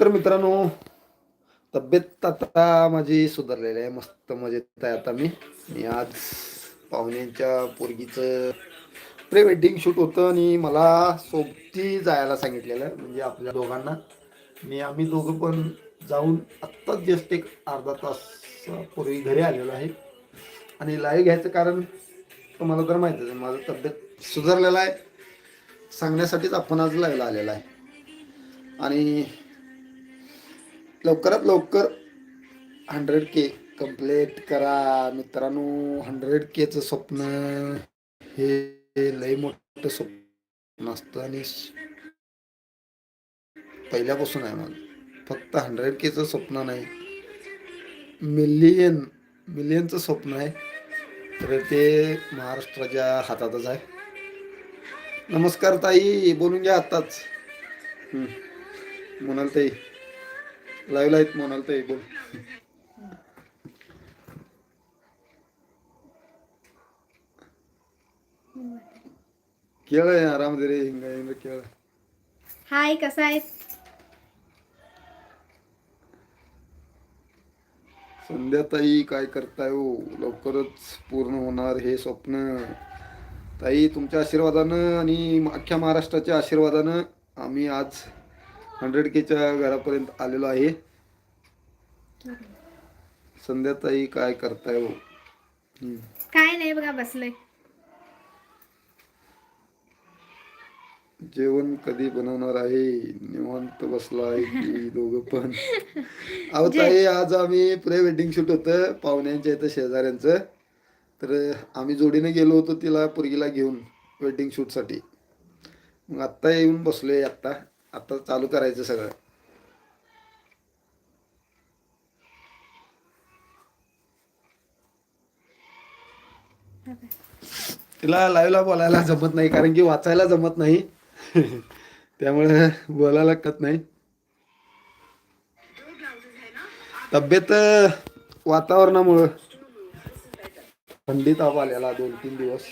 तर मित्रांनो तब्येत आता माझी सुधारलेली आहे. मस्त मजेत आहे आता मी. मी आज पाहुण्यांच्या पोरगीचं प्री वेडिंग शूट होतं आणि मला सोबती जायला सांगितलेलं आहे म्हणजे आपल्या दोघांना. मी आम्ही दोघं पण जाऊन आत्ताच जस्ट एक अर्धा तास पूर्वी घरी आलेलो आहे. आणि लाईव्ह घ्यायचं कारण तुम्हाला तर माहितीच आहे माझं तब्येत सुधारलेलं आहे. सांगण्यासाठीच आपण आज लाईव्हला आलेला आहे. आणि लवकरात लवकर हंड्रेड के कंप्लीट करा. मित्रांनो हंड्रेड केचं स्वप्न हे लय मोठं स्वप्न असतं आणि पहिल्यापासून आहे मला फक्त हंड्रेड केचं स्वप्न नाही. मिलियन मिलियनचं स्वप्न आहे. तर ते महाराष्ट्राच्या हातातच आहे. नमस्कार ताई बोलून घ्या आत्ताच. मोनाल ताई. लाईव्ह आहेत मोनाल ताई बोल केळ आहे आराम दे रे हिंगा हिंगा केळ हाय कसा संध्याताई काय करताय हो? लवकरच पूर्ण होणार हे स्वप्न. ताई तुमच्या आशीर्वादानं आणि अख्ख्या महाराष्ट्राच्या आशीर्वादानं आम्ही आज हंड्रेड केच्या घरापर्यंत आलेलो आहे. संध्याताई काय करताय हो? हम्म. काय नाही बघा बसलोय. जेवण कधी बनवणार आहे? निवांत बसला आहे की दोघं पण? अहो ताई आज आम्ही प्री वेडिंग शूट होतं पाहुण्यांच्या इथं शेजाऱ्यांचं. तर आम्ही जोडीने गेलो होतो तिला पोरगीला घेऊन वेडिंग शूटसाठी मग आत्ता येऊन बसलोय आत्ता. आता चालू करायचं सगळं. तिला लाईव्हला बोलायला जमत नाही कारण की वाचायला जमत नाही. त्यामुळे बोलायला कत नाही. तब्येत वातावरणामुळं. थंडी ताप आलेला दोन तीन दिवस.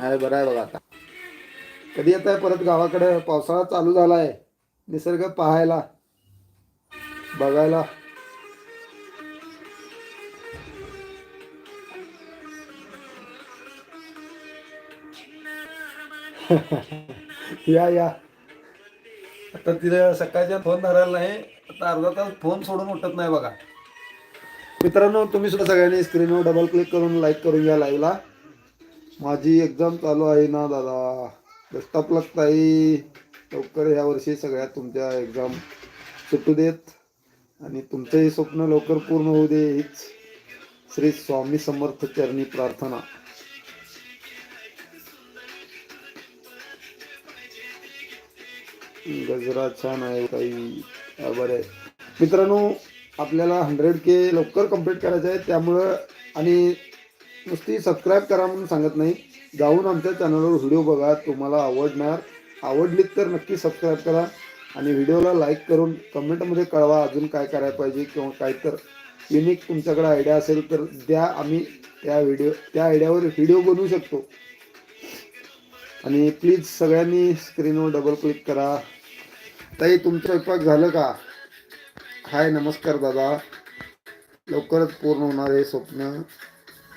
आहे बरं आहे बघा आता. कधी येत आहे परत गावाकडे? पावसाळा चालू झालाय. निसर्ग पाहायला बघायला. या या. आता तिला सकाळच्या फोन धरायला नाही. आता अर्धा तास फोन सोडून उठत नाही बघा. मित्रांनो तुम्ही सुद्धा सगळ्यांनी स्क्रीनवर डबल क्लिक करून लाईक करून घ्या लाईव्हला माझी एक्झाम चालू आहे ना दादा. बेस्ट ऑफ लक ताई. लवकर ह्या वर्षी सगळ्या तुमच्या एक्झाम सुटू देत. आणि तुमचंही स्वप्न लवकर पूर्ण होऊ दे हीच श्री स्वामी समर्थ चरणी प्रार्थना. गजरा छान आहे काही बरं आहे. मित्रांनो आपल्याला हंड्रेड के लवकर कंप्लीट करायचं आहे. त्यामुळं आणि नुसती सबस्क्राईब करा म्हणून सांगत नाही. जाऊन आमच्या चॅनलवर व्हिडिओ बघा तुम्हाला आवडणार आवडलीत तर नक्की सबस्क्राईब करा. आणि व्हिडिओला लाईक करून कमेंटमध्ये कळवा अजून काय करायला पाहिजे किंवा काय तर युनिक तुमच्याकडे आयडिया असेल तर द्या आम्ही त्या व्हिडिओ त्या आयडियावर व्हिडिओ बनवू शकतो. आणि प्लीज सगळ्यांनी स्क्रीनवर डबल क्लिक करा. ताई तुमचं स्वयंपाक झालं का? हाय नमस्कार दादा. लवकरच पूर्ण होणार आहे स्वप्न.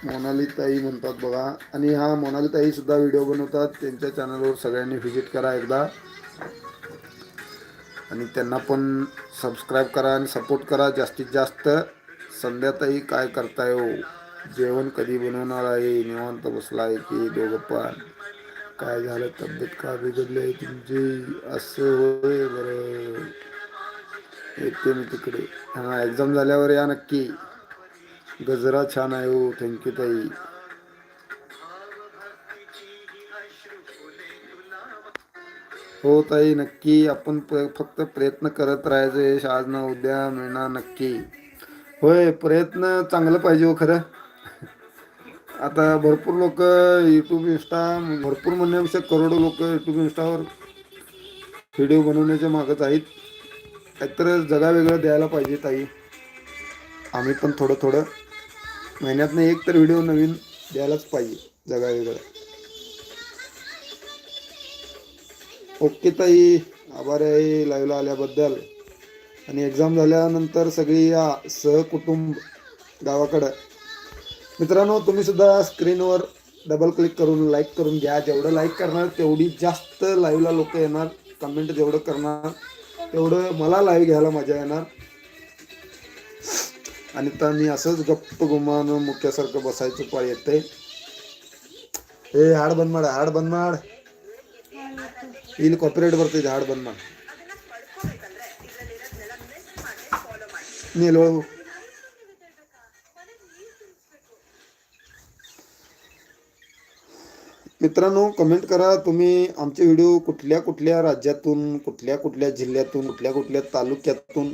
मोनालिताई म्हणतात बघा. आणि हा मोनालिताई सुद्धा व्हिडिओ बनवतात. त्यांच्या चॅनलवर सगळ्यांनी व्हिजिट करा एकदा. आणि त्यांना पण सबस्क्राईब करा आणि सपोर्ट करा. जास्तीत जास्त संध्याताई काय करताय हो? जेवण कधी बनवणार आहे? निवांत बसला आहे की दोघं पण? काय झालं? तब्येत का बिघडली आहे तुमची? असं होय बरं. येते मी तिकडे. हां एक्झाम झाल्यावर या नक्की. गजरा छान आहे हो थँक्यू ताई. हो ताई नक्की आपण फक्त प्रयत्न करत राहायचं यश. आज ना उद्या मिळणार नक्की. होय प्रयत्न चांगलं पाहिजे हो खरं. आता भरपूर लोक यूट्यूब इंस्टा भरपूर म्हणण्यापेक्षा करोडो लोक यूट्यूब इंस्टावर व्हिडिओ बनवण्याच्या मागत आहेत. काहीतर जगा वेगळं द्यायला पाहिजे ताई. आम्ही पण थोडं थोडं. महिन्यातनं एक तर व्हिडिओ नवीन द्यायलाच पाहिजे जगा वेगळं ओके ताई आभार आहे लाईव्हला आल्याबद्दल. आणि एक्झाम झाल्यानंतर सगळी या सहकुटुंब गावाकडं. मित्रांनो तुम्ही सुद्धा स्क्रीनवर डबल क्लिक करून लाईक करून घ्या. जेवढं लाईक करणार तेवढी जास्त लाईव्हला लोक येणार. कमेंट जेवढं करणार तेवढं मला लाईव्ह घ्यायला मजा येणार. आणि तर मी असंच गप्प गुमान मुक्यासारखं बसायचं पाय येते हे हाड बनमाड हाड बनमाड. येईल कॉपरेट भरते हाड बनमाड. नेलो मित्रांनो कमेंट करा. तुम्ही आमचे व्हिडिओ कुठल्या कुठल्या राज्यातून कुठल्या कुठल्या जिल्ह्यातून कुठल्या कुठल्या तालुक्यातून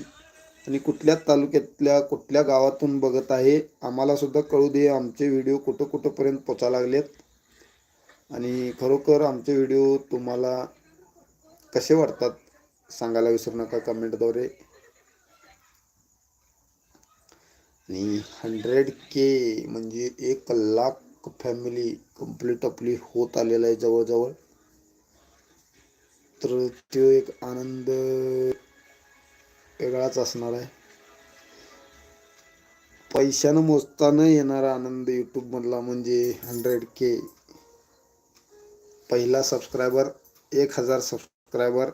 आणि कुठल्या तालुक्यातल्या कुठल्या गावातून बघत आहे आम्हाला सुद्धा कळू दे. आमचे व्हिडिओ कुठं कुठंपर्यंत पोचा लागलेत आणि खरोखर आमचे व्हिडिओ तुम्हाला कसे वाटतात सांगायला विसरू नका कमेंटद्वारे. आणि हंड्रेड के म्हणजे एक लाख फॅमिली कंप्लीट आपली होत आलेला आहे जवळजवळ. तर तो एक आनंद वेगळाच असणार आहे. पैशानं मोजताना येणारा आनंद यूट्यूबमधला म्हणजे हंड्रेड के पहिला सबस्क्रायबर एक हजार सबस्क्रायबर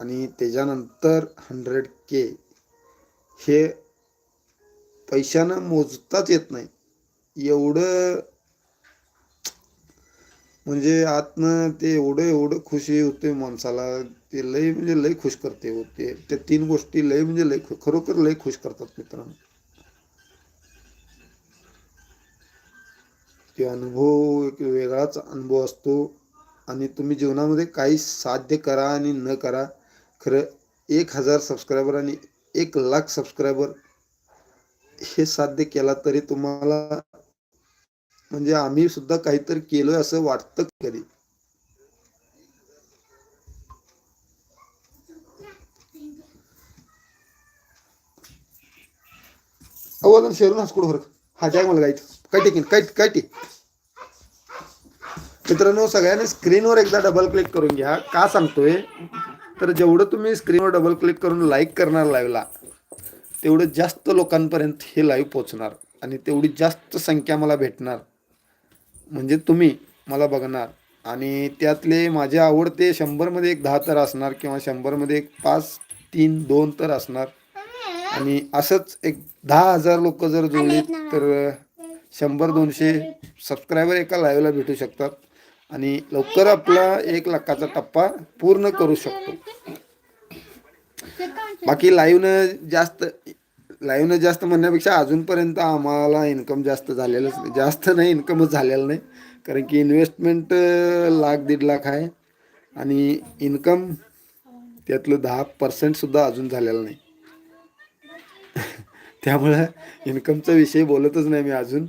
आणि त्याच्यानंतर हंड्रेड के हे पैशानं मोजताच येत नाही. एवढं म्हणजे आतनं ते एवढं एवढं खुशी होते माणसाला. ते लय म्हणजे लय खुश करते होते त्या तीन गोष्टी लय म्हणजे लय खरोखर लय खुश करतात मित्रांनो. ते अनुभव एक वेगळाच अनुभव असतो आणि तुम्ही जीवनामध्ये काही साध्य करा आणि न करा. खरं एक हजार सबस्क्रायबर आणि एक लाख सबस्क्रायबर हे साध्य केला तरी तुम्हाला म्हणजे आम्ही सुद्धा काहीतरी केलोय असं वाटतं कधी? अवलन शेरून हसकुड फरक? हा जाय मला गायचं काय टेकीन? काय काय टेक मित्रांनो सगळ्यांनी स्क्रीनवर एकदा डबल क्लिक करून घ्या. का सांगतोय? तर जेवढं तुम्ही स्क्रीनवर डबल क्लिक करून लाईक करणार लाईव्हला तेवढं जास्त लोकांपर्यंत हे लाईव्ह पोचणार आणि तेवढी जास्त संख्या मला भेटणार. म्हणजे तुम्ही मला बघणार. आणि त्यातले माझे आवडते शंभरमध्ये एक दहा तर असणार किंवा शंभरमध्ये एक पाच तीन दोन तर असणार. आणि असंच एक दहा हजार लोक जर जुळली तर शंभर दोनशे सबस्क्रायबर एका लाईव्हला भेटू शकतात. आणि लवकर आपला एक लाखाचा टप्पा पूर्ण करू शकतो. बाकी लाईव्हनं जास्त लाईव्हनं जास्त म्हणण्यापेक्षा अजूनपर्यंत आम्हाला इन्कम जास्त झालेलंच नाही. जास्त नाही इन्कमच झालेलं नाही. कारण की इन्व्हेस्टमेंट लाख दीड लाख आहे. आणि इन्कम त्यातलं दहा पर्सेंटसुद्धा अजून झालेलं नाही. त्यामुळं इन्कमचा विषय बोलतच नाही मी अजून.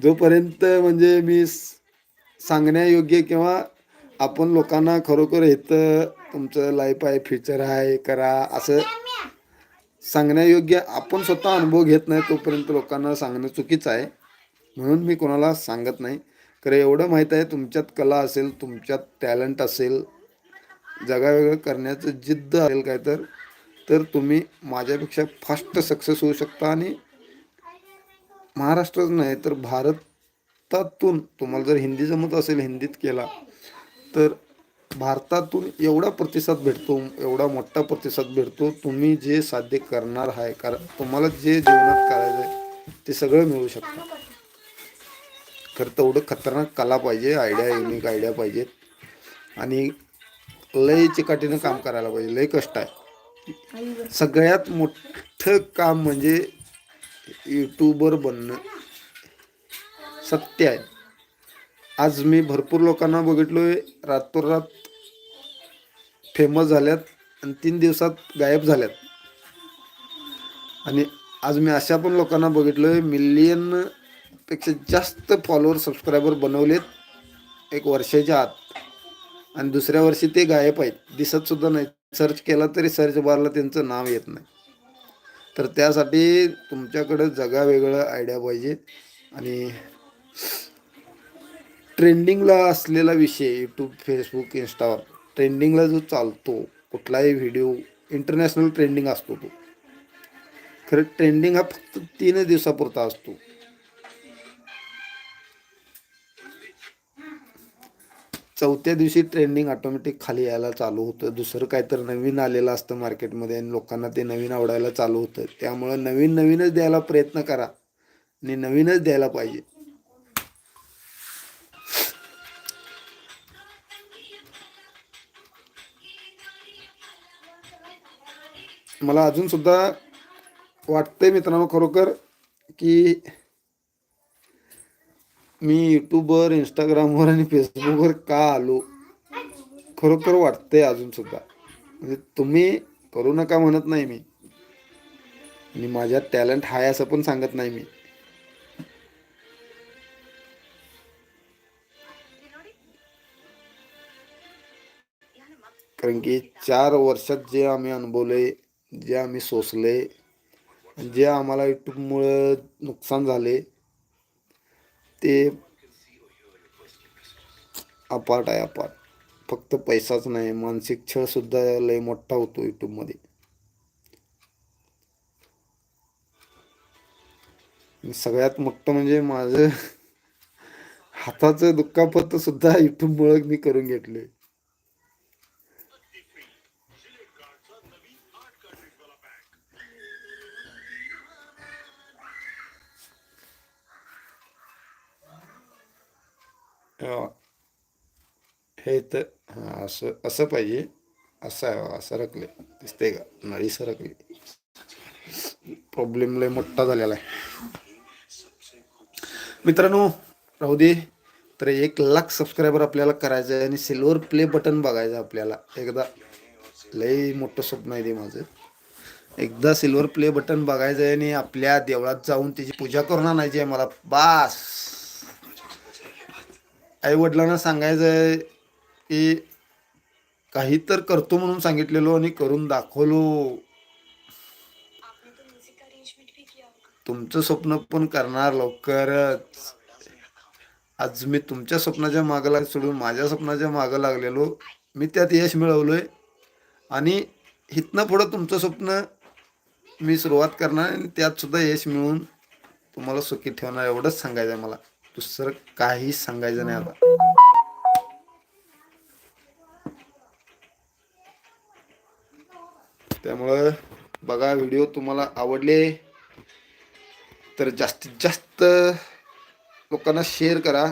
जोपर्यंत म्हणजे मी सांगण्यायोग्य किंवा आपण लोकांना खरोखर इथं तुमचं लाईफ आहे फ्युचर आहे करा असं सांगण्यायोग्य आपण स्वतः अनुभव घेत नाही तोपर्यंत लोकांना सांगणं चुकीचं आहे. म्हणून मी कोणाला सांगत नाही. खरं एवढं माहीत आहे तुमच्यात कला असेल तुमच्यात टॅलेंट असेल जगावेगळं करण्याचं जिद्द असेल काय तर तर तुम्ही माझ्यापेक्षा फास्ट सक्सेस होऊ शकता आणि महाराष्ट्रच नाही तर भारतातून तुम्हाला जर हिंदी जमत असेल हिंदीत केला तर भारतातून एवढा प्रतिसाद भेटतो एवढा मोठा प्रतिसाद भेटतो तुम्ही जे साध्य करणार आहे कारण तुम्हाला जे जीवनात करायचं आहे ते सगळं मिळू शकतं. खरं तेवढं खतरनाक कला पाहिजे आयडिया युनिक आयडिया पाहिजेत. आणि लय चिकाटीनं काम करायला पाहिजे लय कष्ट आहे. सगळ्यात मोठं काम म्हणजे यूट्यूबर बनणं. सत्य आहे. आज मी भरपूर लोकांना बघितलोय रातोरात फेमस झाल्यात आणि तीन दिवसात गायब झाल्यात. आणि आज मी अशा पण लोकांना बघितलोय मिलियनपेक्षा जास्त फॉलोअर सबस्क्रायबर बनवलेत एक वर्षाच्या आत. आणि दुसऱ्या वर्षी ते गायब आहेत. दिसत सुद्धा सर्च केला तरी सर्च बारला त्यांचं नाव येत नाही. तर त्यासाठी तुमच्याकडं जगा वेगळं आयडिया पाहिजे. आणि ट्रेंडिंगला असलेला विषय यूट्यूब फेसबुक इन्स्टावर ट्रेंडिंगला जो चालतो कुठलाही व्हिडिओ इंटरनॅशनल ट्रेंडिंग असतो तो. खरं ट्रेंडिंग हा फक्त तीन दिवसापुरता असतो. चौथ्या दिवशी ट्रेंडिंग ऑटोमॅटिक खाली यायला चालू होतं. दुसरं काहीतरी नवीन आलेलं असतं मार्केटमध्ये आणि लोकांना ते नवीन आवडायला चालू होतं. त्यामुळं नवीन नवीनच द्यायला प्रयत्न करा. आणि नवीनच द्यायला पाहिजे. मला अजून सुद्धा वाटतंय मित्रांनो खरोखर की मी यूट्यूबवर इंस्टाग्रामवर आणि फेसबुकवर का आलो? खरोखर वाटतंय अजून सुद्धा. म्हणजे तुम्ही करू नका म्हणत नाही मी. आणि माझ्यात टॅलेंट आहे असं पण सांगत नाही मी. कारण की चार वर्षात जे आम्ही अनुभवले जे आम्ही सोसले जे आम्हाला यूट्यूबमुळं नुकसान झाले ते अपाट आहे अपाट फक्त पैसाच नाही मानसिक छळ सुद्धा लय मोठा होतो यूट्यूबमध्ये सगळ्यात मोठं म्हणजे माझं हाताचं दुःखापत सुद्धा यूट्यूबमुळे मी करून घेतले हे तर हां असं असं पाहिजे असं आहे बघा, सरकले दिसते का नळी सरकली प्रॉब्लेम लय मोठा झालेला आहे मित्रांनो राहू दे तर एक लाख सबस्क्रायबर आपल्याला करायचं आहे आणि सिल्वर प्ले बटन बघायचं आहे आपल्याला. एकदा लय मोठं स्वप्न आहे ते माझं. एकदा सिल्वर प्ले बटन बघायचं आहे आणि आपल्या देवळात जाऊन त्याची पूजा करून आणायची आहे मला. बास! आई वडिलांना सांगायचं आहे की काही तर करतो म्हणून सांगितलेलो आणि करून दाखवलो. तुमचं स्वप्न पण करणार लवकरच. आज मी तुमच्या स्वप्नाच्या मागं लाग सोडून माझ्या स्वप्नाच्या मागं लागलेलो. मी त्यात यश मिळवलोय. आणि इथनं पुढं तुमचं स्वप्न मी सुरुवात करणार आणि त्यात सुद्धा यश मिळवून तुम्हाला सुखी ठेवणार एवढंच सांगायचं आहे मला. दुसरं काही सांगायचं नाही आता. त्यामुळं बघा व्हिडिओ तुम्हाला आवडले तर जास्तीत जास्त लोकांना शेअर करा.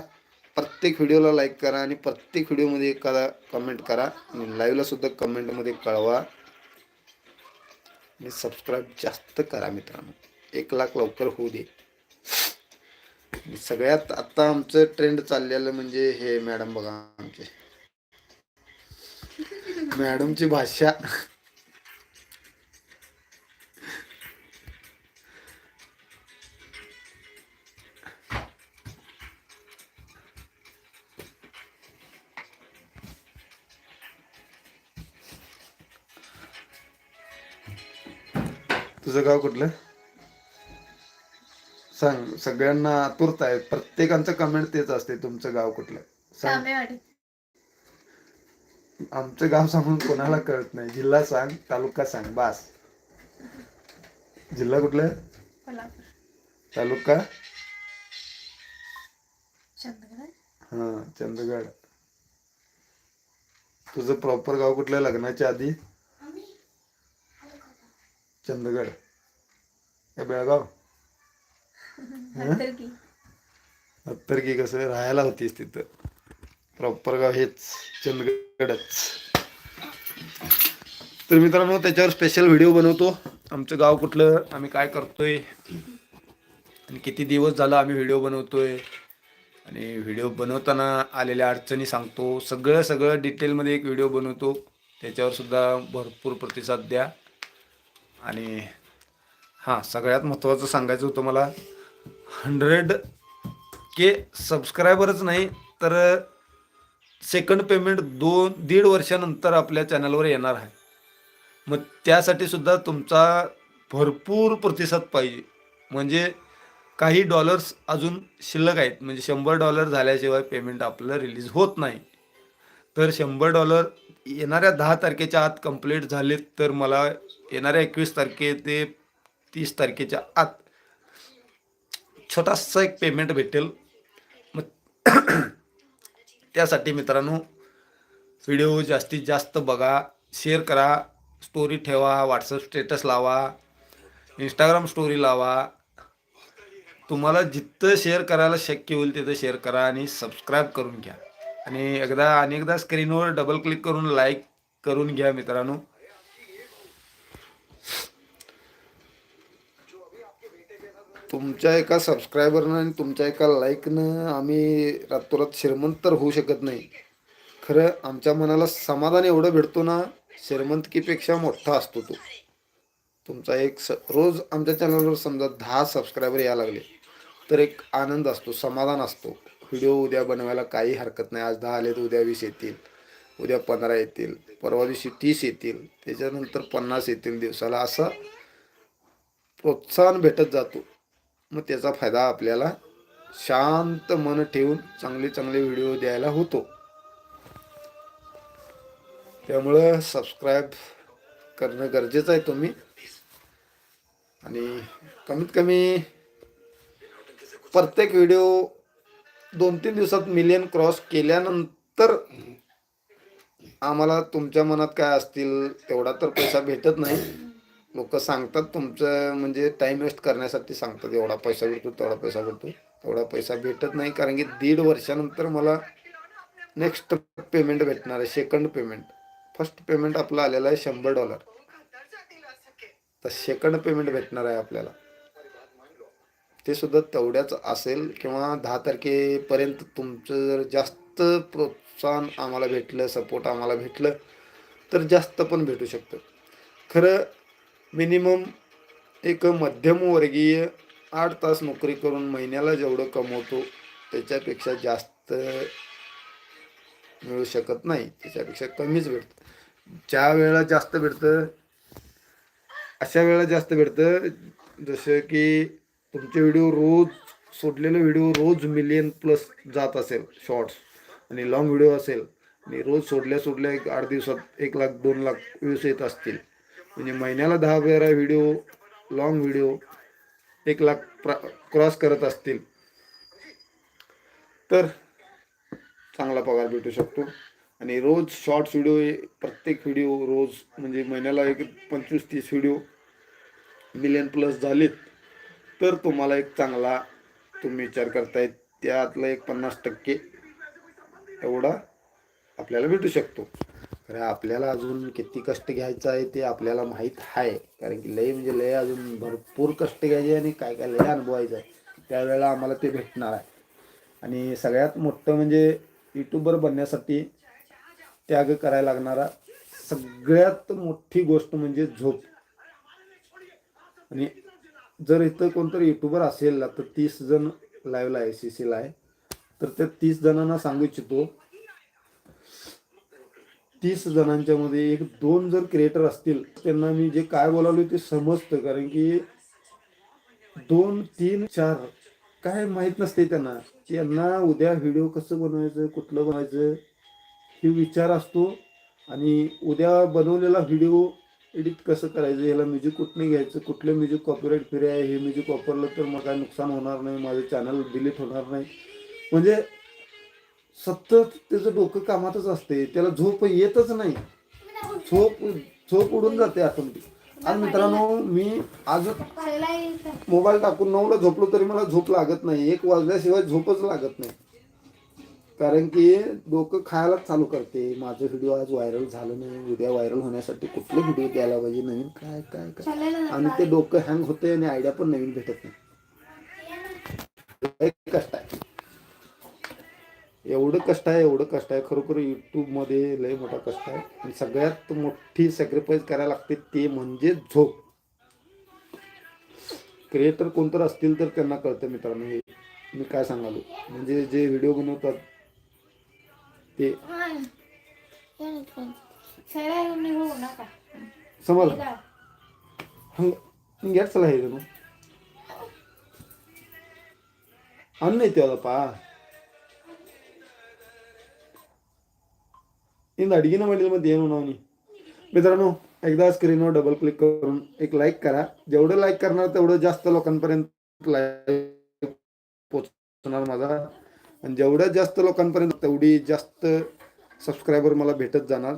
प्रत्येक व्हिडिओला लाईक करा आणि प्रत्येक व्हिडिओमध्ये एखादा कमेंट करा आणि लाईव्हला सुद्धा कमेंटमध्ये कळवा. आणि सबस्क्राईब जास्त करा मित्रांनो. एक लाख लवकर होऊ दे. सगळ्यात आता आमचं ट्रेंड चाललेलं म्हणजे हे मॅडम बघा आमचे. मॅडमची भाषा. तुझं गाव कुठलं? सांग सगळ्यांना आतुरता आहे. प्रत्येकांचं कमेंट तेच असते तुमचं गाव कुठलं? सांग. आमचं गाव सांगून कोणाला कळत नाही. जिल्हा सांग तालुका सांग. बास. जिल्हा कुठलं? तालुका? हा चंदगड. तुझं प्रॉपर गाव कुठलं लग्नाच्या आधी? चंदगड. हे बेळगाव? नंतर की कसं राहायला होतीस तिथं. प्रॉपर गाव हेच चंदगडच. तर मित्रांनो त्याच्यावर स्पेशल व्हिडिओ बनवतो. आमचं गाव कुठलं आम्ही काय करतोय आणि किती दिवस झालं आम्ही व्हिडिओ बनवतोय. आणि व्हिडिओ बनवताना आलेल्या अडचणी सांगतो. सगळं सगळं डिटेलमध्ये एक व्हिडिओ बनवतो. त्याच्यावर सुद्धा भरपूर प्रतिसाद द्या. आणि हां सगळ्यात महत्त्वाचं सांगायचं होतं मला हंड्रेड के सबस्क्रायबरच नाही तर सेकंड पेमेंट दोन दीड वर्षानंतर आपल्या चॅनलवर येणार आहे. मग त्यासाठी सुद्धा तुमचा भरपूर प्रतिसाद पाहिजे. म्हणजे काही डॉलर्स अजून शिल्लक आहेत. म्हणजे शंभर डॉलर झाल्याशिवाय पेमेंट आपलं रिलीज होत नाही. तर शंभर डॉलर येणाऱ्या दहा तारखेच्या आत कंप्लीट झाले तर मला येणाऱ्या एकवीस तारखे ते तीस तारखेच्या आत छोटासा एक पेमेंट भेटेल. मग त्यासाठी मित्रांनो व्हिडिओ जास्तीत जास्त बघा शेअर करा स्टोरी ठेवा व्हॉट्सअप स्टेटस लावा इंस्टाग्राम स्टोरी लावा. तुम्हाला जिथं शेअर करायला शक्य होईल तिथं शेअर करा आणि सबस्क्राईब करून घ्या. आणि एकदा अनेकदा स्क्रीनवर डबल क्लिक करून लाईक करून घ्या मित्रांनो. तुमच्या एका सबस्क्रायबरनं आणि तुमच्या एका लाईकनं आम्ही रातोरात श्रीमंत तर होऊ शकत नाही. खरं आमच्या मनाला समाधान एवढं भेटतो ना श्रीमंतकीपेक्षा मोठा असतो तो. तुमचा एक स रोज आमच्या चॅनलवर समजा दहा सबस्क्रायबर यायला लागले तर एक आनंद असतो समाधान असतो. व्हिडिओ उद्या बनवायला काही हरकत नाही. आज दहा आले तर उद्या वीस येतील उद्या पंधरा येतील परवा दिवशी तीस येतील त्याच्यानंतर पन्नास येतील दिवसाला असं प्रोत्साहन भेटत जातो. मग त्याचा फायदा आपल्याला शांत मन ठेवून चांगले चांगले व्हिडिओ द्यायला होतो. त्यामुळं सबस्क्राईब करणं गरजेचं आहे तुम्ही. आणि कमीत कमी प्रत्येक व्हिडिओ दोन तीन दिवसात मिलियन क्रॉस केल्यानंतर आम्हाला तुमच्या मनात काय असतील तेवढा तर पैसा भेटत नाही. लोक सांगतात तुमचं म्हणजे टाइम वेस्ट करण्यासाठी सांगतात एवढा पैसा भेटतो तेवढा पैसा भेटतो. तेवढा पैसा भेटत नाही कारण की दीड वर्षानंतर मला नेक्स्ट पेमेंट भेटणार आहे सेकंड पेमेंट फर्स्ट पेमेंट आपला आलेला आहे शंभर डॉलर तर सेकंड पेमेंट भेटणार आहे आपल्याला. ते सुद्धा तेवढ्याच असेल किंवा दहा तारखेपर्यंत तुमचं जर जास्त प्रोत्साहन आम्हाला भेटलं सपोर्ट आम्हाला भेटलं तर जास्त पण भेटू शकतं. खरं मिनिमम एक मध्यमवर्गीय आठ तास नोकरी करून महिन्याला जेवढं कमवतो त्याच्यापेक्षा जास्त मिळू शकत नाही. त्याच्यापेक्षा कमीच भेटतं. ज्या वेळेला जास्त भेटतं अशा वेळेला जास्त भेटतं जसं की तुमचे व्हिडिओ रोज सोडलेले व्हिडिओ रोज मिलियन प्लस जात असेल शॉर्ट्स आणि लॉंग व्हिडिओ असेल आणि रोज सोडल्या सोडल्या एक आठ दिवसात एक लाख दोन लाख व्ह्यूज येत असतील. म्हणजे महिन्याला दहा बारा व्हिडिओ लॉंग व्हिडिओ एक लाख प्रा क्रॉस करत असतील. तर चांगला पगार भेटू शकतो. आणि रोज शॉर्ट्स व्हिडिओ प्रत्येक व्हिडिओ रोज म्हणजे महिन्याला एक पंचवीस तीस व्हिडिओ मिलियन प्लस झालेत तर तुम्हाला एक चांगला तुम्ही विचार करताय. त्यातलं एक पन्नास टक्के एवढा आपल्याला भेटू शकतो. कारण आपल्याला अजून किती कष्ट घ्यायचं आहे ते आपल्याला माहीत आहे. कारण की लय म्हणजे लय अजून भरपूर कष्ट घ्यायचे आणि काय काय लय अनुभवायचं आहे. त्यावेळेला आम्हाला ते भेटणार आहे. आणि सगळ्यात मोठं म्हणजे यूट्यूबर बनण्यासाठी त्याग करायला लागणारा सगळ्यात मोठी गोष्ट म्हणजे झोप. आणि जर इथं कोणतरी युट्यूबर असेल तर तीस जण लाईव्हला आहे सी सीला आहे. तर त्या तीस जणांना सांगू इच्छितो तीस जणांच्या मध्ये एक दोन जर क्रिएटर असतील त्यांना मी जे काय बोलावलं ते समजतं. कारण की दोन तीन चार काय माहीत नसते त्यांना. त्यांना उद्या व्हिडिओ कसं बनवायचं कुठलं बनवायचं हे विचार असतो. आणि उद्या बनवलेला व्हिडिओ एडिट कसं करायचं याला म्युझिक कुठनं घ्यायचं कुठलं म्युझिक कॉपीराईट फ्री आहे हे म्युझिक वापरलं तर मग काय नुकसान होणार नाही माझं चॅनल डिलीट होणार नाही. म्हणजे सतत त्याचं डोकं कामातच असते. त्याला झोप येतच नाही. झोप झोप उडून जाते ऑटोमॅटिक आणि मित्रांनो मी आज मोबाईल टाकून नऊला झोपलो तरी मला झोप लागत नाही. एक वाजल्याशिवाय झोपच लागत नाही. कारण की डोकं खायलाच चालू करते. माझं व्हिडिओ आज व्हायरल झालं नाही. उद्या व्हायरल होण्यासाठी कुठले व्हिडिओ द्यायला पाहिजे नवीन? काय काय काय? आणि ते डोकं हँग होते आणि आयडिया पण नवीन भेटत नाही. कष्ट आहे. एवढं कष्ट आहे एवढं कष्ट आहे. खरोखर यूट्यूबमध्ये लय मोठा कष्ट आहे. आणि सगळ्यात मोठी सॅक्रिफाईस करायला लागते ते म्हणजे झोप. क्रिएटर कोणतर असतील तर त्यांना कळतं मित्रांनो हे. मी काय सांगालो? म्हणजे जे व्हिडिओ बनवतात ते समज घ्या जणू अन्न येते पा ಇಂದು ಅಡಿಗೆನ ಮಾಡಿಲ್ಲ ಮತ್ತೆ ಏನು ನಾವು मित्रांनो एकदा स्क्रीनवर डबल क्लिक करून एक लाईक करा जेवढं लाईक करणार तेवढं जास्त लोकांपर्यंत लाईक पोचणार माझा आणि जेवढ्या जास्त लोकांपर्यंत तेवढी जास्त सबस्क्रायबर मला भेटत जाणार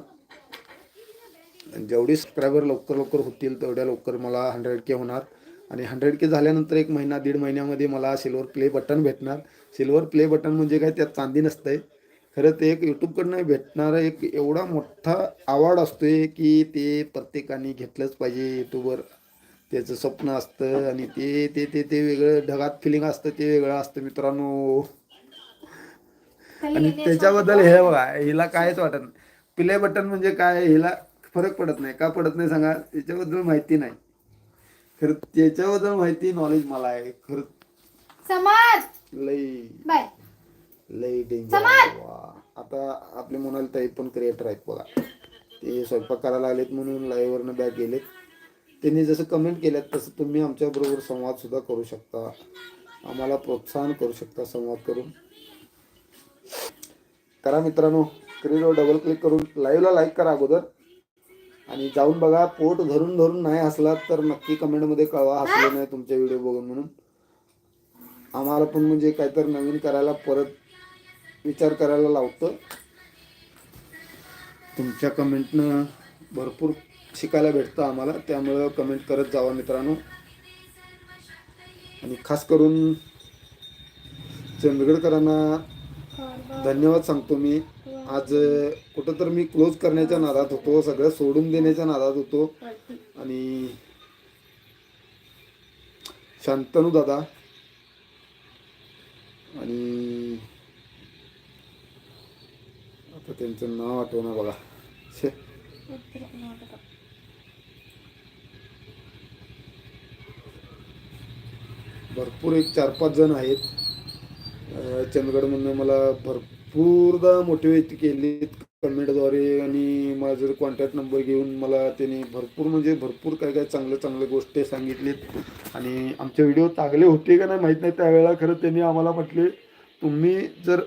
आणि जेवढी सबस्क्रायबर लवकर लवकर होतील तेवढ्या लवकर मला हंड्रेड के होणार आणि हंड्रेड के झाल्यानंतर एक महिना दीड महिन्यामध्ये मला सिल्वर प्ले बटन भेटणार सिल्वर प्ले बटन म्हणजे काय त्यात चांदी नसतंय खरं ते एक यूट्यूबकडनं भेटणारा एक एवढा मोठा अवॉर्ड असतोय की ते प्रत्येकाने घेतलंच पाहिजे यूट्यूबवर त्याचं स्वप्न असतं आणि ते ते ते ते वेगळं ढगात फिलिंग असतं ते वेगळं असतं मित्रांनो. आणि त्याच्याबद्दल हे बघा हिला कायच वाटत नाही. प्ले बटन म्हणजे काय हिला फरक पडत नाही. का पडत नाही सांगा त्याच्याबद्दल माहिती नाही. खरं त्याच्याबद्दल माहिती नॉलेज मला आहे. खरं समाज! लई. बाय. लई डेंजर आता आपले मोनाल ताई पण क्रिएटर आहेत बघा. ते स्वयंपाक करायला आलेत म्हणून लाईव्हवरनं बॅक गेलेत. त्यांनी जसं कमेंट केल्यात तसं तुम्ही आमच्याबरोबर संवाद सुद्धा करू शकता. आम्हाला प्रोत्साहन करू शकता संवाद करून. करा मित्रांनो स्क्रीनवर डबल क्लिक करून लाईव्हला लाईक करा अगोदर. आणि जाऊन बघा पोट धरून धरून नाही हसलात तर नक्की कमेंटमध्ये कळवा हसले नाही तुमचे व्हिडिओ बघून म्हणून. आम्हाला पण म्हणजे काहीतरी नवीन करायला परत विचार करायला लावतं. तुमच्या कमेंटनं भरपूर शिकायला भेटतं आम्हाला त्यामुळं कमेंट करत जावा मित्रांनो. आणि खास करून चंदगडकरांना धन्यवाद सांगतो मी. आज कुठं तर मी क्लोज करण्याच्या नादात होतो सगळं सोडून देण्याच्या नादात होतो. आणि शांतनू दादा. आणि आता त्यांचं नाव आठवणं बघा छे भरपूर एक चार पाच जण आहेत चंदगडमधनं मला भरपूरदा मोटिवेट केलीत कमेंटद्वारे आणि माझं कॉन्टॅक्ट नंबर घेऊन मला त्यांनी भरपूर म्हणजे भरपूर काय काय चांगल्या चांगल्या गोष्टी सांगितलीत आणि आमचे व्हिडिओ चांगले होते का नाही माहीत नाही त्यावेळेला खरं त्यांनी आम्हाला म्हटले तुम्ही जर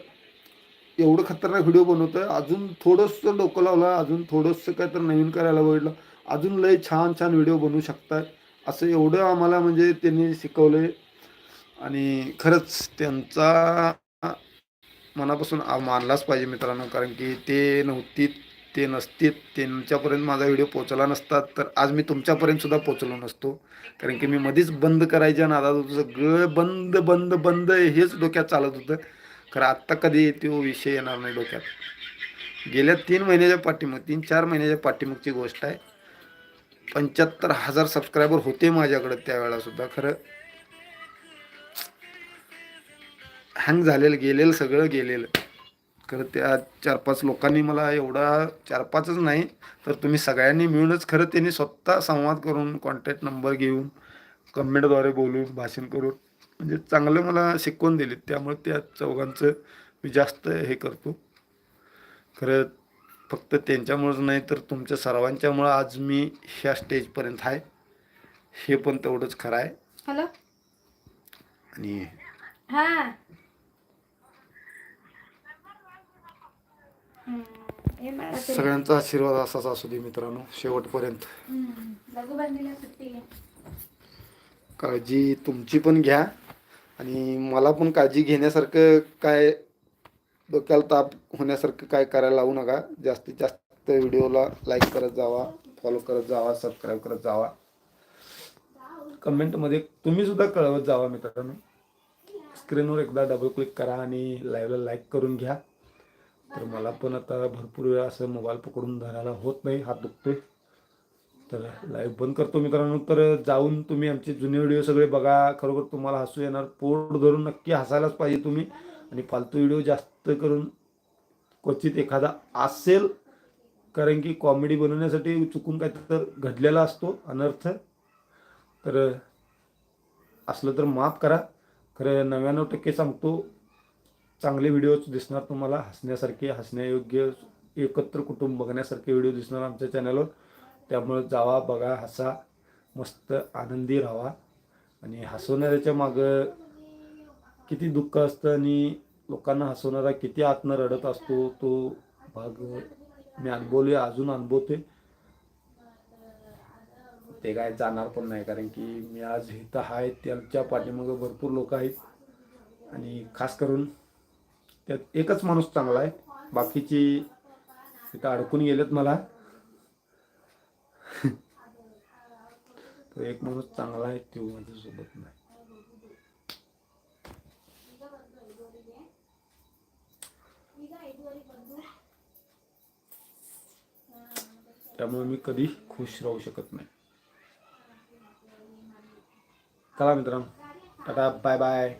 एवढं खतरनाक व्हिडिओ बनवतोय. अजून थोडंसं डोकं लावलं अजून थोडंसं काय तर नवीन करायला बघितलं अजून लय छान छान व्हिडिओ बनवू शकताय. असं एवढं आम्हाला म्हणजे त्यांनी शिकवले आणि खरंच त्यांचा मनापासून मानलाच पाहिजे मित्रांनो कारण की ते नव्हती ते नसतीत त्यांच्यापर्यंत माझा व्हिडिओ पोचला नसता तर आज मी तुमच्यापर्यंत सुद्धा पोचलो नसतो. कारण की मी मध्येच बंद करायच्या नादात होतो सगळं बंद बंद बंद हेच डोक्यात चालत होतं. खरं आत्ता कधी तो विषय येणार नाही डोक्यात. गेल्या तीन महिन्याच्या पाठीमाग तीन चार महिन्याच्या पाठीमागची गोष्ट आहे. पंच्याहत्तर हजार सबस्क्रायबर होते माझ्याकडे त्यावेळेला सुद्धा खरं. हँग झालेलं गेलेलं सगळं गेलेलं. खरं त्या चार पाच लोकांनी मला एवढा चार पाचच नाही तर तुम्ही सगळ्यांनी मिळूनच खरं त्यांनी स्वतः संवाद करून कॉन्टॅक्ट नंबर घेऊन कमेंटद्वारे बोलून भाषण करून म्हणजे चांगलं मला शिकवून दिले त्यामुळे त्या चौघांचं मी जास्त हे करतो. खरं फक्त त्यांच्यामुळंच नाही तर तुमच्या सर्वांच्यामुळं आज मी ह्या स्टेजपर्यंत आहे. हे पण तेवढंच खरं आहे. हॅलो? आणि हा. सगळ्यांचा आशीर्वाद असाच असू दे मित्रांनो शेवटपर्यंत. काळजी तुमची पण घ्या. आणि मला पण काळजी घेण्यासारखं काय डोक्याला ताप होण्यासारखं काय करायला लावू नका. जास्तीत जास्त व्हिडिओला लाईक करत जावा फॉलो करत जावा सबस्क्राईब करत जावा. कमेंटमध्ये तुम्ही सुद्धा कळवत जावा मित्रांनो. स्क्रीनवर एकदा डबल क्लिक करा आणि लाईव्हला लाईक करून घ्या. तर मला पण आता भरपूर वेळा असं मोबाईल पकडून धरायला होत नाही हात दुखतोय. तर लाईव्ह बंद करतो मित्रांनो. तर जाऊन तुम्ही आमचे जुने व्हिडिओ सगळे बघा. खरोखर तुम्हाला हसू येणार. पोट धरून नक्की हसायलाच पाहिजे तुम्ही. आणि फालतू व्हिडिओ जास्त करून क्वचित एखादा असेल. कारण की कॉमेडी बनवण्यासाठी चुकून काय तर घडलेला असतो अनर्थ. तर असलं तर माफ करा. खरं नव्याण्णव टक्के सांगतो चांगले व्हिडिओज दिसणार तुम्हाला. हसण्यासारखे हसण्यायोग्य एकत्र कुटुंब बघण्यासारखे व्हिडिओ दिसणार आमच्या चॅनलवर त्यामुळं जावा बघा हसा मस्त आनंदी राहा. आणि हसवणाऱ्याच्या मागं किती दुःख असतं आणि लोकांना हसवणारा किती आतनं रडत असतो तो भाग मी अनुभवले अजून अनुभवते ते काय जाणार पण नाही कारण की मी आज इथं आहे त्यांच्या पाठीमागं भरपूर लोक आहेत. आणि खास करून त्यात एकच माणूस चांगला आहे. बाकीची तिथं अडकून गेलेत मला. तो एक माणूस चांगला आहे तो माझ्यासोबत नाही. त्यामुळे मी कधी खुश राहू शकत नाही. चला मित्रांनो टाटा बाय बाय.